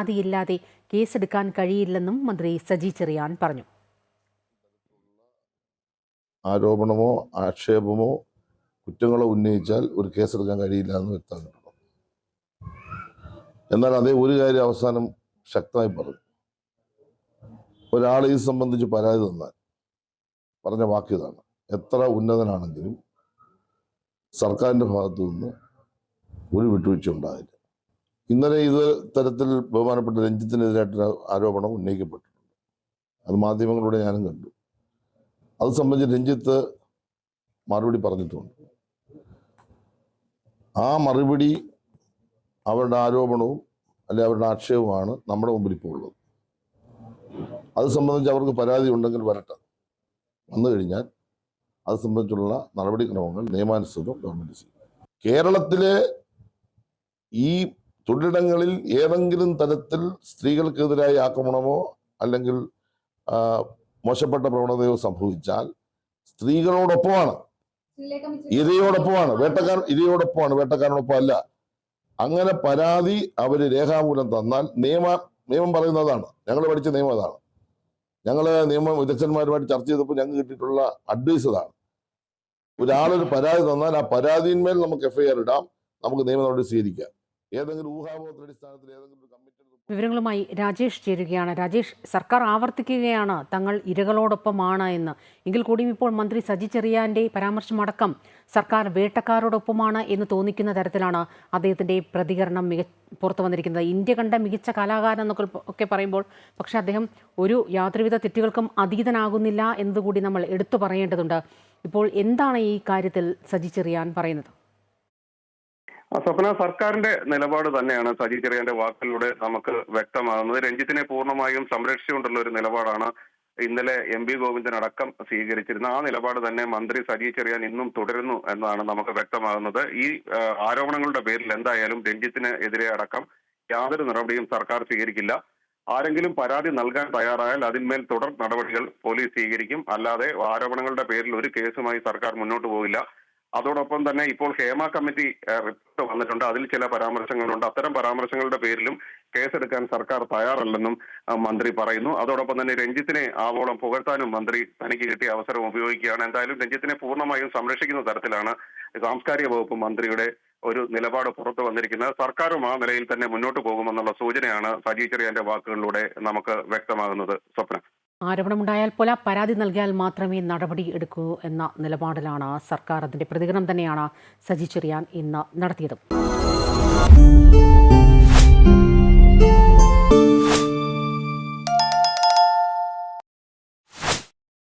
പരാതിയില്ലാതെ കേസെടുക്കാൻ കഴിയില്ലെന്നും മന്ത്രി സജി ചെറിയാൻ പറഞ്ഞു. ആരോപണമോ ആക്ഷേപമോ കുറ്റങ്ങളോ ഉന്നയിച്ചാൽ ഒരു കേസെടുക്കാൻ കഴിയില്ല എന്ന് വ്യക്തമാക്കിയിട്ടുണ്ട്. എന്നാൽ അതേ ഒരു കാര്യം അവസാനം ശക്തമായി പറഞ്ഞു. ഒരാൾ ഇത് സംബന്ധിച്ച് പരാതി തന്നാൽ പറഞ്ഞ വാക്യതാണ് എത്ര ഉന്നതനാണെങ്കിലും സർക്കാരിന്റെ ഭാഗത്തു നിന്ന് ഒരു വിട്ടുവീഴ്ച ഉണ്ടാകില്ല. ഇന്നലെ ഇത് തരത്തിൽ ബഹുമാനപ്പെട്ട രഞ്ജിത്തിനെതിരായിട്ടൊരു ആരോപണം ഉന്നയിക്കപ്പെട്ടിട്ടുണ്ട്. അത് മാധ്യമങ്ങളിലൂടെ ഞാനും കണ്ടു. അത് സംബന്ധിച്ച് രഞ്ജിത്ത് മറുപടി പറഞ്ഞിട്ടുണ്ട്. ആ മറുപടി അവരുടെ ആരോപണവും അല്ലെ അവരുടെ ആക്ഷേപമാണ് നമ്മുടെ മുമ്പിൽ ഇപ്പോൾ ഉള്ളത്. അത് സംബന്ധിച്ച് അവർക്ക് പരാതി ഉണ്ടെങ്കിൽ വരട്ടെ. വന്നു കഴിഞ്ഞാൽ അത് സംബന്ധിച്ചുള്ള നടപടിക്രമങ്ങൾ നിയമാനുസൃതം ഗവൺമെന്റ് ചെയ്യും. കേരളത്തിലെ ഈ തൊഴിലിടങ്ങളിൽ ഏതെങ്കിലും തരത്തിൽ സ്ത്രീകൾക്കെതിരായ ആക്രമണമോ അല്ലെങ്കിൽ മോശപ്പെട്ട പ്രവണതയോ സംഭവിച്ചാൽ സ്ത്രീകളോടൊപ്പമാണ്. ഇരയോടൊപ്പമാണ്. വേട്ടക്കാരൻ ഇരയോടൊപ്പമാണ്. വേട്ടക്കാരനോടൊപ്പം അല്ല അങ്ങനെ പരാതി അവർ രേഖാമൂലം തന്നാൽ നിയമ നിയമം പറയുന്നതാണ് ഞങ്ങൾ പഠിച്ച നിയമം അതാണ്. ഞങ്ങൾ നിയമ വിദഗ്ധന്മാരുമായിട്ട് ചർച്ച ചെയ്തപ്പോൾ ഞങ്ങൾക്ക് കിട്ടിയിട്ടുള്ള അഡ്വൈസ് അതാണ്. ഒരാളൊരു പരാതി തന്നാൽ ആ പരാതിന്മേൽ നമുക്ക് എഫ്ഐആർ ഇടാം. നമുക്ക് നിയമ നടപടി സ്വീകരിക്കാം. വിവരങ്ങളുമായി രാജേഷ് ചേരുകയാണ്. രാജേഷ് സർക്കാർ ആവർത്തിക്കുകയാണ്. തങ്ങൾ ഇരകളോടൊപ്പമാണ് എന്ന്. എങ്കിൽ കൂടിയും ഇപ്പോൾ മന്ത്രി സജി ചെറിയാന്റെ പരാമർശമടക്കം സർക്കാർ വേട്ടക്കാരോടൊപ്പമാണ് എന്ന് തോന്നിക്കുന്ന തരത്തിലാണ് അദ്ദേഹത്തിന്റെ പ്രതികരണം മിക പുറത്തു വന്നിരിക്കുന്നത്. ഇന്ത്യ കണ്ട മികച്ച കലാകാരൻ എന്നൊക്കെ ഒക്കെ പറയുമ്പോൾ പക്ഷേ അദ്ദേഹം ഒരു യാതൊരുവിധ തെറ്റുകൾക്കും അതീതനാകുന്നില്ല എന്നതുകൂടി നമ്മൾ എടുത്തു പറയേണ്ടതുണ്ട്. ഇപ്പോൾ എന്താണ് ഈ കാര്യത്തിൽ സജി ചെറിയാൻ പറയുന്നത്? സ്വപ്ന സർക്കാരിന്റെ നിലപാട് തന്നെയാണ് സജി ചെറിയാന്റെ വാക്കിലൂടെ നമുക്ക് വ്യക്തമാകുന്നത്. രഞ്ജിത്തിനെ പൂർണമായും സംരക്ഷിച്ചുകൊണ്ടുള്ള ഒരു നിലപാടാണ് ഇന്നലെ എം പി ഗോവിന്ദൻ അടക്കം സ്വീകരിച്ചിരുന്ന ആ നിലപാട് തന്നെ മന്ത്രി സജി ചെറിയാൻ ഇന്നും തുടരുന്നു എന്നാണ് നമുക്ക് വ്യക്തമാകുന്നത്. ഈ ആരോപണങ്ങളുടെ പേരിൽ എന്തായാലും രഞ്ജിത്തിന് എതിരെ അടക്കം യാതൊരു നടപടിയും സർക്കാർ സ്വീകരിക്കില്ല. ആരെങ്കിലും പരാതി നൽകാൻ തയ്യാറായാൽ അതിന്മേൽ തുടർ നടപടികൾ പോലീസ് സ്വീകരിക്കും. അല്ലാതെ ആരോപണങ്ങളുടെ പേരിൽ ഒരു കേസുമായി സർക്കാർ മുന്നോട്ട് പോകില്ല അതോടൊപ്പം തന്നെ ഇപ്പോൾ ഹേമ കമ്മിറ്റി റിപ്പോർട്ട് വന്നിട്ടുണ്ട്. അതിൽ ചില പരാമർശങ്ങളുണ്ട്. അത്തരം പരാമർശങ്ങളുടെ പേരിലും കേസെടുക്കാൻ സർക്കാർ തയ്യാറല്ലെന്നും മന്ത്രി പറയുന്നു. അതോടൊപ്പം തന്നെ രഞ്ജിത്തിനെ ആവോളം പുകഴ്ത്താനും മന്ത്രി തനിക്ക് കിട്ടിയ അവസരം ഉപയോഗിക്കുകയാണ്. എന്തായാലും രഞ്ജിത്തിനെ പൂർണമായും സംരക്ഷിക്കുന്ന തരത്തിലാണ് സാംസ്കാരിക വകുപ്പ് മന്ത്രിയുടെ ഒരു നിലപാട് പുറത്തു വന്നിരിക്കുന്നത്. സർക്കാരും ആ നിലയിൽ തന്നെ മുന്നോട്ട് പോകുമെന്നുള്ള സൂചനയാണ് സജി ചെറിയാന്റെ വാക്കുകളിലൂടെ നമുക്ക് വ്യക്തമാകുന്നത്. സ്വപ്ന. ആരോപണമുണ്ടായാൽ പോലെ പരാതി നൽകിയാൽ മാത്രമേ നടപടി എടുക്കൂ എന്ന നിലപാടിലാണ് സർക്കാർ അതിന്റെ പ്രതികരണം തന്നെയാണ് സജി ചെറിയാൻ ഇന്ന് നടത്തിയത്.